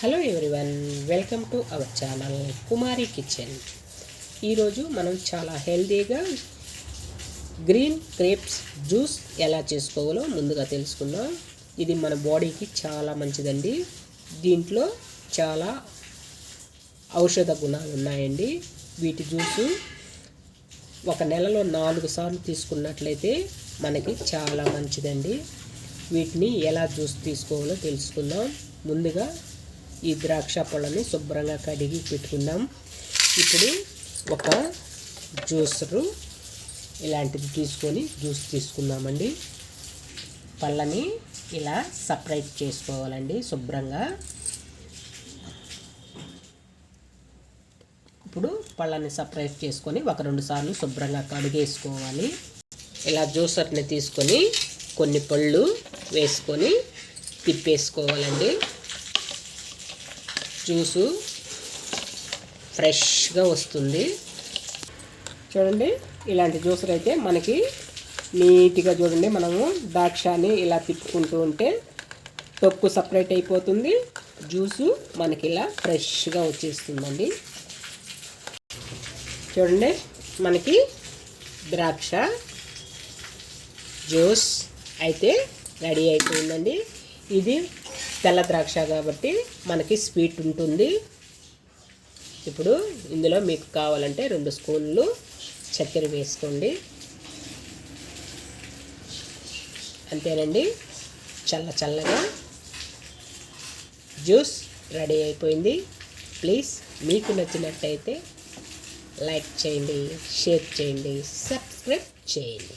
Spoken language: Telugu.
Hello everyone welcome to our channel Kumari kitchen. ఈరోజు మనం చాలా హెల్తీగా గ్రీన్ గ్రేప్స్ జ్యూస్ ఎలా చేసుకోవాలో ముందుగా తెలుసుకుందాం. ఇది మన బాడీకి చాలా మంచిదండి. దీంట్లో చాలా ఔషధ గుణాలు ఉన్నాయండి. వీటి జ్యూసు ఒక నెలలో నాలుగు సార్లు తీసుకున్నట్లయితే మనకి చాలా మంచిదండి. వీటిని ఎలా జ్యూస్ తీసుకోవాలో తెలుసుకుందాం. ముందుగా ఈ ద్రాక్ష పళ్ళని శుభ్రంగా కడిగి పెట్టుకుందాం. ఇప్పుడు ఒక జ్యూసరు ఇలాంటిది తీసుకొని జ్యూస్ తీసుకుందామండి. పళ్ళని ఇలా సపరేట్ చేసుకోవాలండి శుభ్రంగా. ఇప్పుడు పళ్ళని సపరేట్ చేసుకొని ఒక రెండు సార్లు శుభ్రంగా కడిగేసుకోవాలి. ఇలా జ్యూసర్ని తీసుకొని కొన్ని పళ్ళు వేసుకొని తిప్పేసుకోవాలండి. జ్యూసు ఫ్రెష్గా వస్తుంది. చూడండి ఇలాంటి జ్యూసర్ అయితే మనకి నీట్గా చూడండి మనము ద్రాక్షని ఇలా తిప్పుకుంటూ ఉంటే తొక్కు సపరేట్ అయిపోతుంది. జ్యూసు మనకి ఇలా ఫ్రెష్గా వచ్చేస్తుందండి. చూడండి మనకి ద్రాక్ష జ్యూస్ అయితే రెడీ అయిపోయిందండి. ఇది తెల్ల ద్రాక్ష కాబట్టి మనకి స్వీట్ ఉంటుంది. ఇప్పుడు ఇందులో మీకు కావాలంటే రెండు స్పూన్లు చక్కెర వేసుకోండి. అంతేనండి. చల్ల చల్లగా జ్యూస్ రెడీ అయిపోయింది. ప్లీజ్ మీకు నచ్చినట్టయితే లైక్ చేయండి షేర్ చేయండి సబ్స్క్రైబ్ చేయండి.